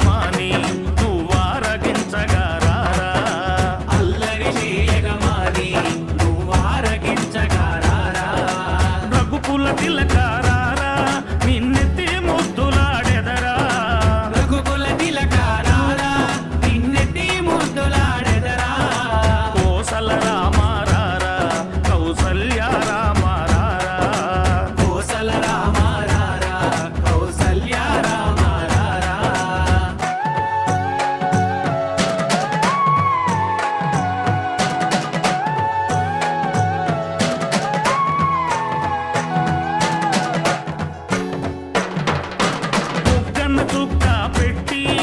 యజమాని నువ్వారగించగా రారా? అల్లరి యజమాని నువ్వారగించగా రారా? రఘుకుల తిలకారారా నిన్నెత్తి ముద్దులాడెదరా? రఘుకుల తిలకారారా నిన్నెత్తి ముద్దులాడెదరా? కోసల రామారారా కౌసల్యారా కన్న తుప్ప పెట్టి